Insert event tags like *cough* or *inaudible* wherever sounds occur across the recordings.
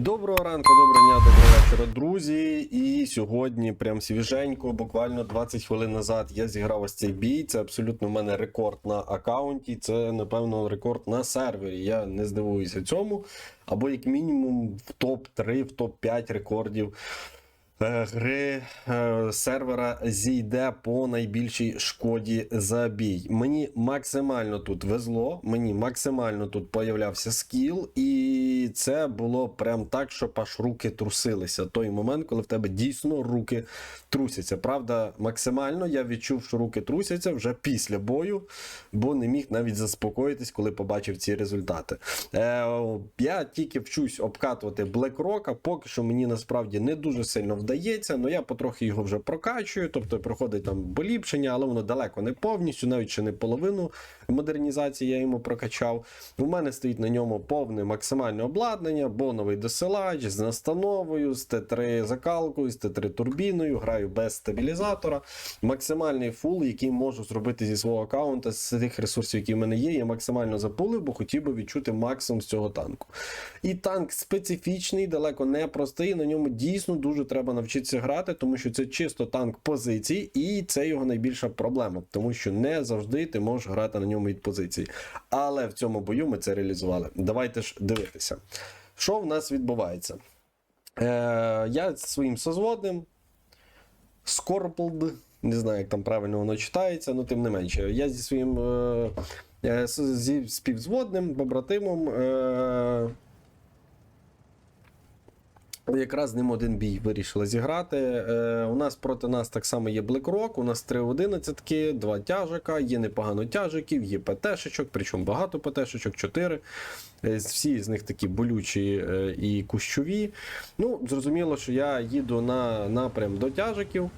Доброго ранку, доброго дня, доброго вечора, друзі. І сьогодні, прям свіженько, буквально 20 хвилин назад, я зіграв ось цей бій. Це абсолютно в мене рекорд на аккаунті. Це, напевно, рекорд на сервері. Я не здивуюся цьому. Або, як мінімум, в топ-3, в топ-5 рекордів. Е, Гри е, сервера зійде по найбільшій шкоді за бій. Мені максимально тут везло, мені максимально тут появлявся скіл, і це було прям так, що аж руки трусилися. Той момент, коли в тебе дійсно руки трусяться. Правда, максимально я відчув, що руки трусяться вже після бою, бо не міг навіть заспокоїтись, коли побачив ці результати. Е, я тільки вчусь обкатувати BlackRock, поки що мені насправді не дуже сильно вдається, але я потрохи його вже прокачую, тобто проходить там поліпшення, але воно далеко не повністю, навіть ще не половину модернізації я йому прокачав. У мене стоїть на ньому повне максимальне обладнання, боновий досилач з настановою, з Т3 закалкою, з Т3 турбіною, граю без стабілізатора. Максимальний фул, який можу зробити зі свого аккаунта, з тих ресурсів, які в мене є, я максимально запулив, бо хотів би відчути максимум з цього танку. І танк специфічний, далеко не простий. На ньому дійсно дуже треба навчитися грати, тому що це чисто танк позицій, і це його найбільша проблема, тому що не завжди ти можеш грати на ньому від позицій. Але в цьому бою ми це реалізували. Давайте ж дивитися. Що в нас відбувається? Е, я своїм созводним Скорплд, не знаю, як там правильно воно читається, але тим не менше. Я зі своїм е, е, зі співзводним побратимом. Е, Якраз з ним один бій вирішили зіграти. Е, у нас проти нас так само є BlackRock, у нас 3 11 два тяжика, є непогано тяжиків, є ПТ-шечок, причому багато ПТшечок, 4. Е, Всі з них такі болючі е, і кущові. Ну, зрозуміло, що я їду на напрям до тяжиків.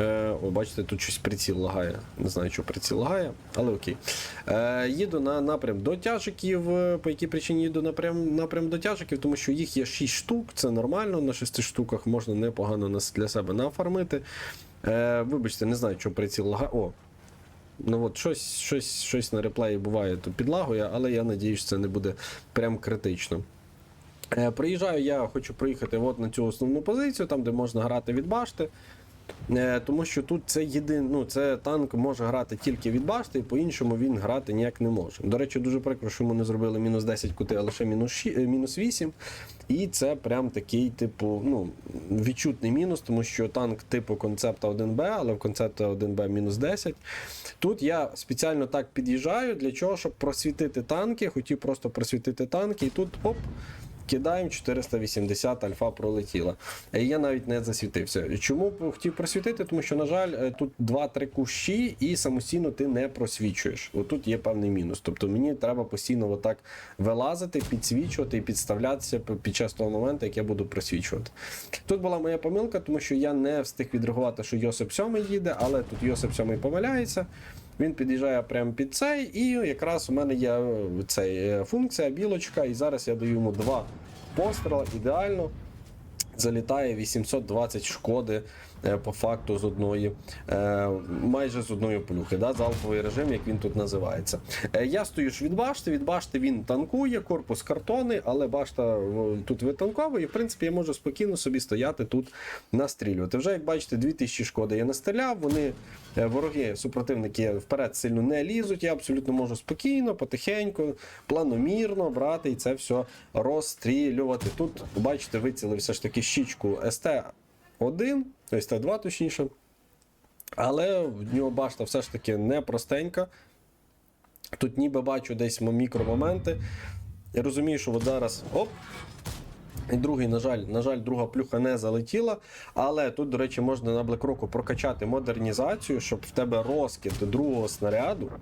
Е, о, бачите, тут щось приціл лагає. Не знаю, що приціл лагає, але окей. Е, їду на напрям до тяжиків. Е, По якій причині їду напрям, напрям до тяжиків? Тому що їх є 6 штук, це нормально. На 6 штуках можна непогано для себе нафармити. Е, вибачте, не знаю, що приціл лагає. О, Ну от щось, щось, щось на реплеї буває тут підлагує, але я надіюсь, це не буде прям критично. Е, приїжджаю, я хочу приїхати от на цю основну позицію, там де можна грати від башти. Е, тому що тут це єдин, ну, це танк може грати тільки від башти, і по-іншому він грати ніяк не може. До речі, дуже прикро, що йому не зробили мінус 10 кути, а лише мінус, ші- е, мінус 8. І це прям такий, типу, ну, відчутний мінус, тому що танк типу концепта 1Б, але в концепта 1Б мінус 10. Тут я спеціально так під'їжджаю для чого, щоб просвітити танки. Хотів просто просвітити танки, і тут оп. Кидаємо 480 альфа пролетіла. Я навіть не засвітився. Чому хотів просвітити? Тому що, на жаль, е, тут 2-3 кущі, і самостійно ти не просвічуєш. Отут є певний мінус. Тобто мені треба постійно отак вилазити, підсвічувати і підставлятися під час того моменту, як я буду просвічувати. Тут була моя помилка, тому що я не встиг відреагувати, що Йосип 7 їде, але тут Йосип 7 помиляється. Він під'їжджає прямо під цей, і якраз у мене є цей, е, функція білочка, і зараз я даю йому два постріли ідеально. Залітає 820 шкоди по факту з одної, е, майже з одної плюхи, да, залповий режим, як він тут називається. Е, я стою ж від башти, від башти він танкує, корпус картонний, але башта тут витанковує. І в принципі я можу спокійно собі стояти тут настрілювати. Вже як бачите, 2000 шкоди я настріляв. Вони е, вороги, супротивники вперед сильно не лізуть. Я абсолютно можу спокійно, потихеньку, планомірно брати і це все розстрілювати. Тут, бачите, вицілив все ж таки щічку СТ-1, СТ-2 точніше. Але в нього башта все ж таки непростенька. Тут ніби бачу десь мікромоменти. Я розумію, що от зараз. Оп! І другий, на жаль, на жаль, друга плюха не залетіла. Але тут, до речі, можна на блекроку прокачати модернізацію, щоб в тебе розкид другого снаряду,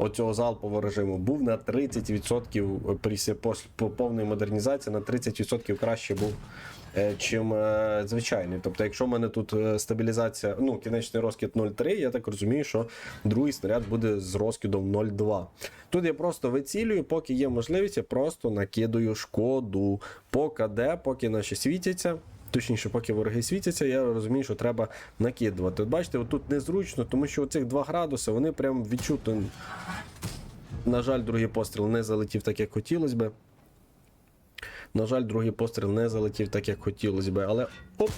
оцього залпового режиму, був на 30% при сі- пос- по повної модернізації на 30% краще був. е, Чим е, звичайний. Тобто, якщо в мене тут е, стабілізація, ну, кінечний розкид 0,3, я так розумію, що другий снаряд буде з розкидом 0,2. Тут я просто вицілюю, поки є можливість, я просто накидаю шкоду. По КД, поки наші світяться. Точніше, поки вороги світяться, я розумію, що треба накидувати. От бачите, отут незручно, тому що оцих 2 градуси, вони прям відчутно. На жаль, другий постріл не залетів так, як хотілося би. На жаль, другий постріл не залетів так, як хотілося би, але оп!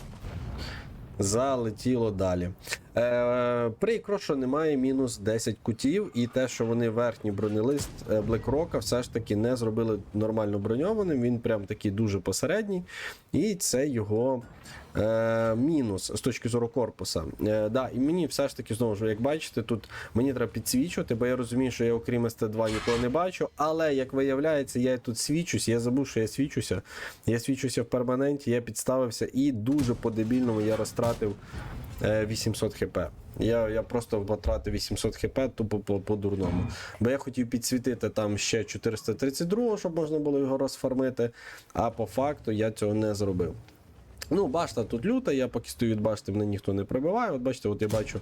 Залетіло далі. Е, прикро, що немає мінус 10 кутів, і те, що вони верхній бронелист Блекрока все ж таки не зробили нормально броньованим. Він прям такий дуже посередній. І це його е, мінус з точки зору корпуса. Е, да, і мені все ж таки, знову ж, як бачите, тут мені треба підсвічувати, бо я розумію, що я окрім СТ2 нікого не бачу. Але як виявляється, я тут свічусь, я забув, що я свічуся. Я свічуся в перманенті, я підставився і дуже по-дебільному я розтратив е, 800 хп. Я, я просто потратив 800 хп тупо по, по-дурному. Бо я хотів підсвітити там ще 432, щоб можна було його розфармити, а по факту я цього не зробив. Ну, башта тут люта, я поки стою від башти, мене ніхто не прибиває. От бачите, от я бачу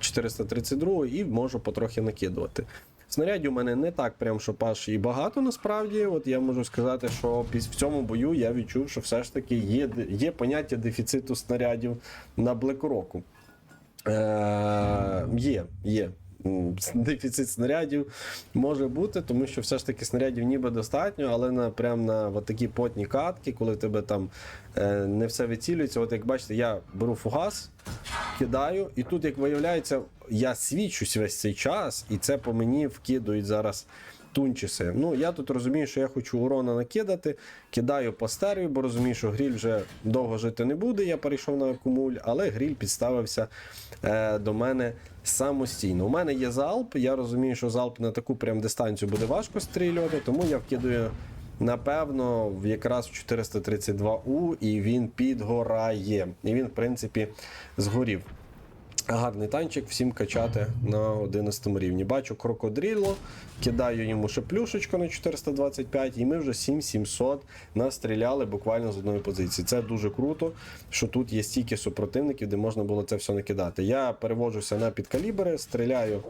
432 і можу потрохи накидувати. Снарядів у мене не так, прям що паш і багато насправді. От я можу сказати, що в цьому бою я відчув, що все ж таки є, є поняття дефіциту снарядів на Блекроку. Е, є, є. Дефіцит снарядів може бути, тому що все ж таки снарядів ніби достатньо, але на прям на от такі потні катки, коли тебе там е, не все вицілюється. От як бачите, я беру фугас, кидаю, і тут, як виявляється, я свічусь весь цей час, і це по мені вкидують зараз тунчиси. Ну, я тут розумію, що я хочу урона накидати, кидаю по стерві, бо розумію, що гріль вже довго жити не буде. Я перейшов на акумуль, але гріль підставився е, до мене самостійно. У мене є залп, я розумію, що залп на таку прям дистанцію буде важко стрілювати, тому я вкидаю. Напевно, в якраз в 432У і він підгорає. І він, в принципі, згорів. Гарний танчик, всім качати на 11 рівні. Бачу крокодріло, кидаю йому ще плюшечку на 425, і ми вже 7700 настріляли буквально з одної позиції. Це дуже круто, що тут є стільки супротивників, де можна було це все накидати. Я переводжуся на підкалібри, стріляю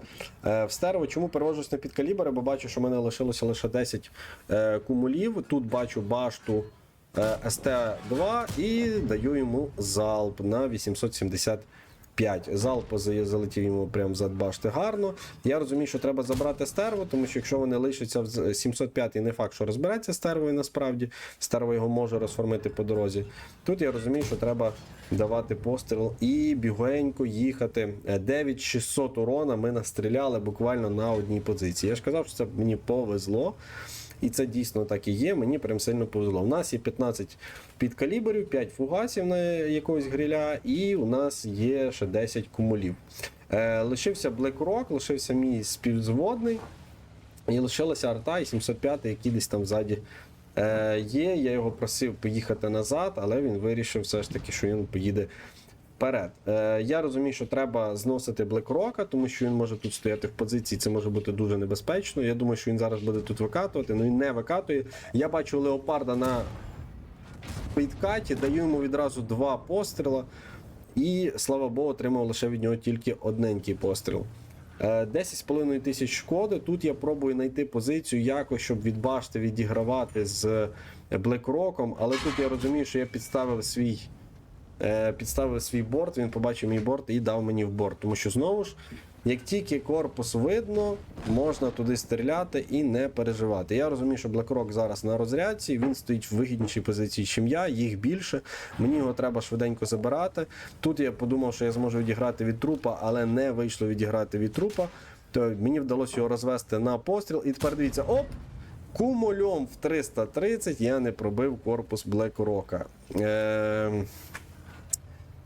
е, в стерво. Чому переводжусь на підкалібри? Бо бачу, що в мене лишилося лише 10 е, кумулів. Тут бачу башту. е, СТ-2 і даю йому залп на 875. 5. Залп залетів йому прямо за башти гарно. Я розумію, що треба забрати стерву, тому що якщо вони лишаться в з- 705, не факт, що розбереться стервою насправді. Стерва його може розформити по дорозі. Тут я розумію, що треба давати постріл і бігенько їхати. Е, 9600 урона ми настріляли буквально на одній позиції. Я ж казав, що це мені повезло. І це дійсно так і є. Мені прям сильно повезло. У нас є 15 підкаліберів, 5 фугасів на якогось гриля, і у нас є ще 10 кумулів. Е, лишився Black Rock, лишився мій співзводний. І лишилася арта і 705, який десь там ззаді е, є. Я його просив поїхати назад, але він вирішив все ж таки, що він поїде вперед. Е, я розумію, що треба зносити Блекрока, тому що він може тут стояти в позиції, це може бути дуже небезпечно. Я думаю, що він зараз буде тут викатувати, але він не викатує. Я бачу леопарда на підкаті, даю йому відразу два постріла. І слава Богу, отримав лише від нього тільки одненький постріл. Е, 10,5 тисяч шкоди. Тут я пробую знайти позицію якось, щоб від башти відігравати з Блекроком, але тут я розумію, що я підставив свій. Е, Підставив свій борт, він побачив мій борт і дав мені в борт. Тому що знову ж, як тільки корпус видно, можна туди стріляти і не переживати. Я розумію, що BlackRock зараз на розрядці, він стоїть в вигіднішій позиції, ніж я, їх більше. Мені його треба швиденько забирати. Тут я подумав, що я зможу відіграти від трупа, але не вийшло відіграти від трупа. То мені вдалося його розвести на постріл. І тепер дивіться, оп! Кумульом в 330 я не пробив корпус BlackRock. Е...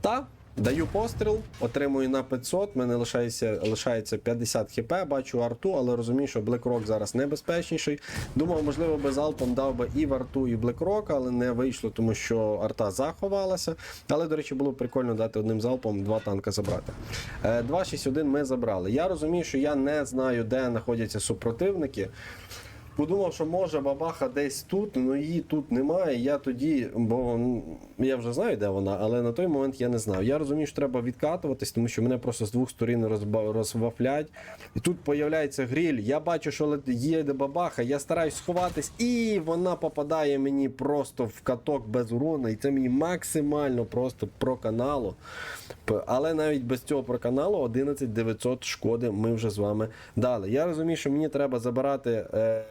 Та, даю постріл, отримую на 500, мене лишається, лишається 50 хп, бачу арту, але розумію, що BlackRock зараз небезпечніший. Думав, можливо, би залпом дав би і в арту, і BlackRock, але не вийшло, тому що арта заховалася. Але, до речі, було б прикольно дати одним залпом два танка забрати. Е, 261 ми забрали. Я розумію, що я не знаю, де знаходяться супротивники. Подумав, що може бабаха десь тут, але її тут немає. Я тоді, бо я вже знаю, де вона, але на той момент я не знав. Я розумію, що треба відкатуватись, тому що мене просто з двох сторін розвафлять. І тут появляється гріль. Я бачу, що їде бабаха, я стараюсь сховатись, і вона попадає мені просто в каток без урона. І це мені максимально просто про каналу. Але навіть без цього про каналу 11 900 шкоди ми вже з вами дали. Я розумію, що мені треба забирати е,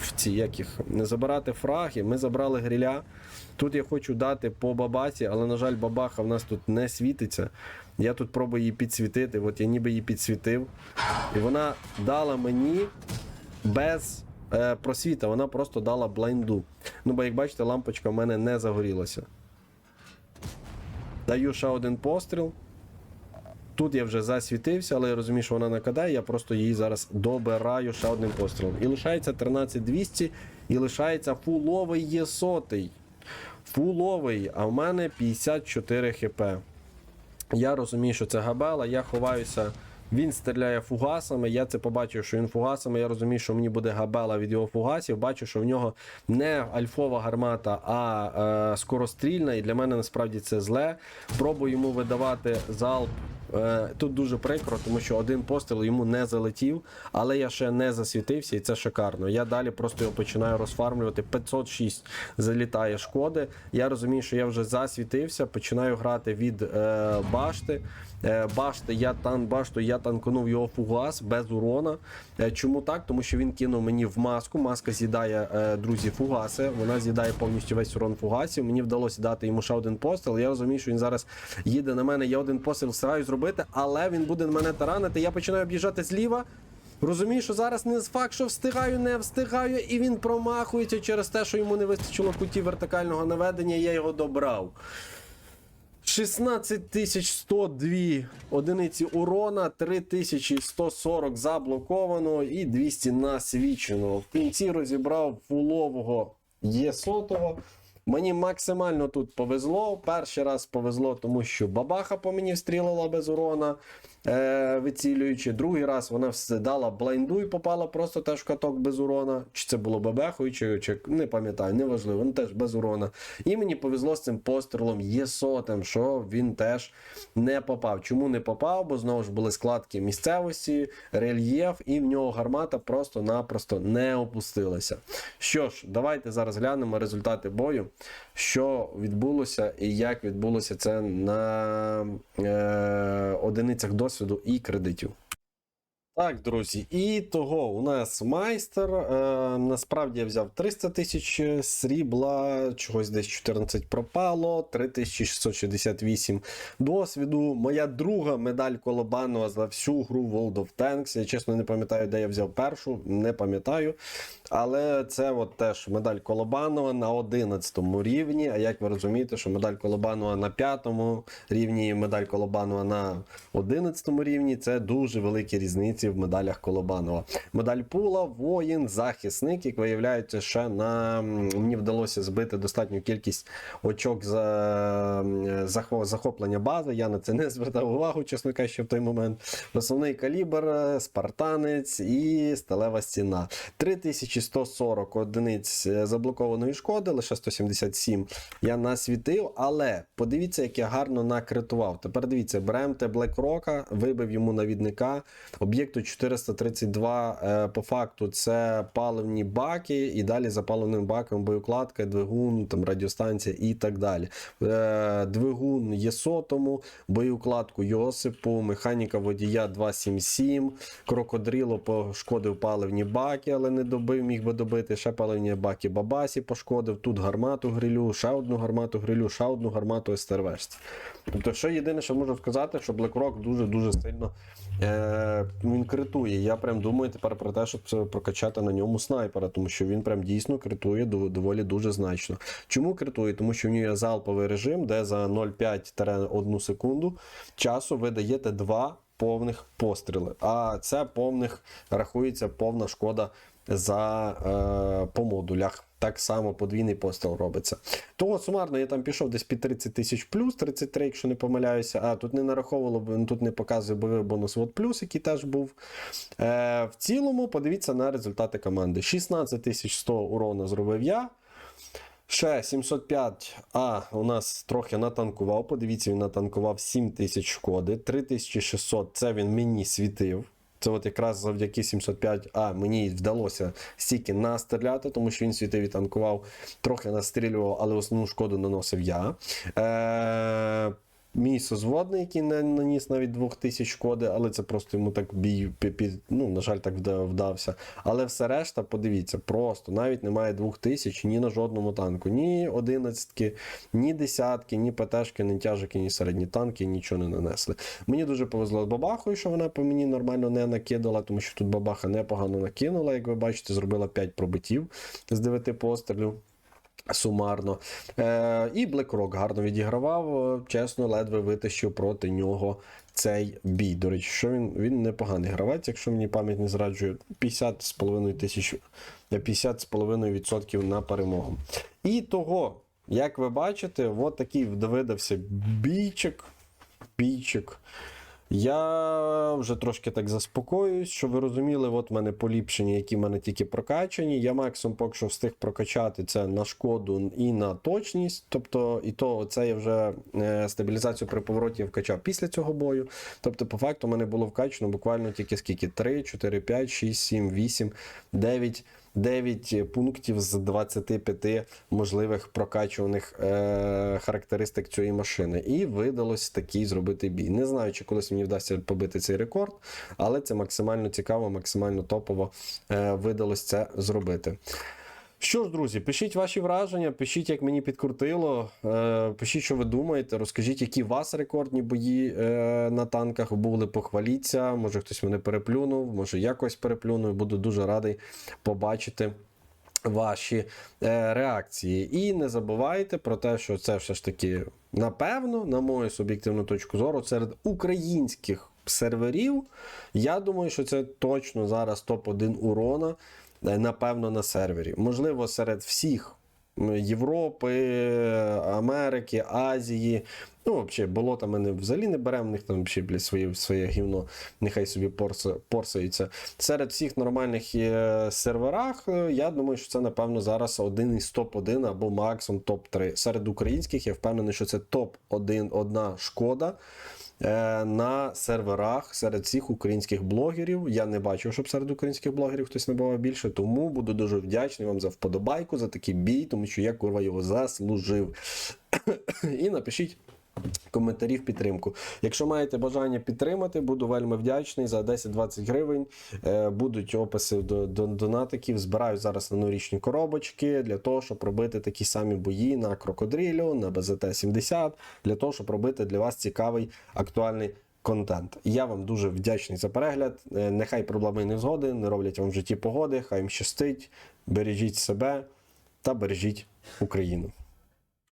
в ці як їх, не забирати фраги. Ми забрали гриля. Тут я хочу дати по бабасі, але, на жаль, бабаха в нас тут не світиться. Я тут пробую її підсвітити. От я ніби її підсвітив. І вона дала мені без е, просвіта, вона просто дала блайнду. Ну, бо як бачите, лампочка в мене не загорілася. Даю ще один постріл. Тут я вже засвітився, але я розумію, що вона накидає, я просто її зараз добираю ще одним пострілом. І лишається 13200, і лишається фуловий є сотий. Фуловий, а в мене 54 хп. Я розумію, що це габела, я ховаюся. Він стріляє фугасами. Я це побачив, що він фугасами. Я розумію, що мені буде габела від його фугасів. Бачу, що в нього не альфова гармата, а е, скорострільна. І для мене насправді це зле. Пробую йому видавати залп. Е, Тут дуже прикро, тому що один постріл йому не залетів, але я ще не засвітився, і це шикарно. Я далі просто його починаю розфармлювати. 506 залітає шкоди. Я розумію, що я вже засвітився, починаю грати від е, башти. Е, башти, я тан башту, я танканув його фугас без урона. Е, Чому так? Тому що він кинув мені в маску. Маска з'їдає, е, друзі, фугаси. Вона з'їдає повністю весь урон фугасів. Мені вдалося дати йому ще один постріл. Я розумію, що він зараз їде на мене. Я один постріл стараюсь зробити, але він буде мене таранити. Я починаю об'їжджати зліва. Розумію, що зараз не факт, що встигаю, не встигаю, і він промахується через те, що йому не вистачило куті вертикального наведення. Я його добрав. 16102 одиниці урона, 3140 заблоковано і 200 насвічено. В кінці розібрав фулового Є100. Мені максимально тут повезло. Перший раз повезло, тому що бабаха по мені встрілила без урона, е, вицілюючи. Другий раз вона все дала блайнду і попала просто теж в каток без урона. Чи це було бабехою, чи, чи не пам'ятаю, неважливо, ну теж без урона. І мені повезло з цим пострілом Є100, що він теж не попав. Чому не попав? Бо знову ж були складки місцевості, рельєф, і в нього гармата просто-напросто не опустилася. Що ж, давайте зараз глянемо результати бою, що відбулося і як відбулося це на е, одиницях досвіду і кредитів. Так, друзі, і того у нас майстер. Е, насправді я взяв 300 тисяч срібла, чогось десь 14 пропало, 3668 досвіду. Моя друга медаль Колобанова за всю гру World of Tanks. Я чесно не пам'ятаю, де я взяв першу, не пам'ятаю. Але це от теж медаль Колобанова на 11 рівні. А як ви розумієте, що медаль Колобанова на 5 рівні і медаль Колобанова на 11 рівні це дуже великі різниці в медалях Колобанова. Медаль Пула, воїн, захисник, як виявляється, ще на мені вдалося збити достатню кількість очок за захоплення бази. Я на це не звертав увагу, чесно кажучи, в той момент. Основний калібр, е, спартанець і сталева стіна. 3140 одиниць е, заблокованої шкоди, лише 177 я насвітив, але подивіться, як я гарно накритував. Тепер дивіться, беремо те Блекрока, вибив йому навідника. Об'єкту 432 е, по факту це паливні баки, і далі за паливним баком боєкладка, двигун, там радіостанція і так далі. Е, Двигун є сотому, боєукладку Йосипу, механіка водія 277, крокодріло пошкодив паливні баки, але не добив, міг би добити. Ще паливні баки Бабасі пошкодив. Тут гармату грилю, ще одну гармату грилю, ще одну гармату СТРВшці. Тобто, що єдине, що можу сказати, що BlackRock дуже-дуже сильно е, критує. Я прям думаю тепер про те, щоб прокачати на ньому снайпера, тому що він прям дійсно критує доволі дуже значно. Чому критує? Тому що в нього є залповий режим, де за 0,5-1 секунду часу ви даєте два повних постріли. А це повних рахується повна шкода за е, по модулях. Так само подвійний постріл робиться. Того сумарно я там пішов десь під 30 тисяч плюс, 33, якщо не помиляюся. А тут не нараховувало, тут не показує бойовий бонус от плюс, який теж був. Е, в цілому, подивіться на результати команди. 16 100 урона зробив я. Ще 705 А у нас трохи натанкував. Подивіться, він натанкував 7000 шкоди. 3600 це він мені світив. Це от якраз завдяки 705 А мені вдалося стільки настріляти, тому що він світові танкував, трохи настрілював, але основну шкоду наносив я. Е, мій созводний, який не наніс навіть 2000 шкоди, але це просто йому так бій ну, на жаль, так вдався. Але все решта, подивіться, просто навіть немає 2000 ні на жодному танку, ні 11, ні десятки, ні ПТшки, ні тяжики, ні середні танки нічого не нанесли. Мені дуже повезло з бабахою, що вона по мені нормально не накидала, тому що тут бабаха непогано накинула, як ви бачите, зробила 5 пробиттів з 9 пострілів. Сумарно. Е, і BlackRock гарно відігравав, е, чесно, ледве витащив проти нього цей бій. До речі, що він, він непоганий гравець, якщо мені пам'ять не зраджує, 50,5 тисяч, 50,5% на перемогу. І того, як ви бачите, от такий видався бійчик. Бійчик. Я вже трошки так заспокоююсь, що ви розуміли, от в мене поліпшення, які в мене тільки прокачані. Я максимум поки що встиг прокачати це на шкоду і на точність. Тобто, і то це я вже е, стабілізацію при повороті вкачав після цього бою. Тобто, по факту, в мене було вкачано буквально тільки скільки? 3, 4, 5, 6, 7, 8, 9. 9 пунктів з 25 можливих прокачуваних е, характеристик цієї машини. І видалось такий зробити бій. Не знаю, чи колись мені вдасться побити цей рекорд, але це максимально цікаво, максимально топово е, видалось це зробити. Що ж, друзі, пишіть ваші враження, пишіть, як мені підкрутило, е, пишіть, що ви думаєте, розкажіть, які у вас рекордні бої е, на танках були, похваліться. Може хтось мене переплюнув, може якось переплюнув. Буду дуже радий побачити. Ваші е, реакції. І не забувайте про те, що це все ж таки, напевно, на мою суб'єктивну точку зору, серед українських серверів. Я думаю, що це точно зараз топ-1 урона, напевно, на сервері. Можливо, серед всіх Європи, Америки, Азії. Ну, взагалі, болота ми не взагалі не беремо, в них там блядь, своє, своє гівно, нехай собі порса, порсаються. Серед всіх нормальних е, серверах, е, я думаю, що це, напевно, зараз один із топ-1 або максимум топ-3. Серед українських я впевнений, що це топ-1 одна шкода. Е, На серверах серед всіх українських блогерів. Я не бачив, щоб серед українських блогерів хтось набивав більше, тому буду дуже вдячний вам за вподобайку, за такий бій, тому що я курва його заслужив. *coughs* І напишіть коментарі в підтримку. Якщо маєте бажання підтримати, буду вельми вдячний за 10-20 гривень. Е, Будуть описи до, до донатиків. Збираю зараз на новорічні коробочки для того, щоб робити такі самі бої на крокодрилю, на БЗТ-70, для того, щоб робити для вас цікавий актуальний. Контент. Я вам дуже вдячний за перегляд. Е, Нехай проблеми і невзгоди не роблять вам в житті погоди. Хай їм щастить. Бережіть себе та бережіть Україну.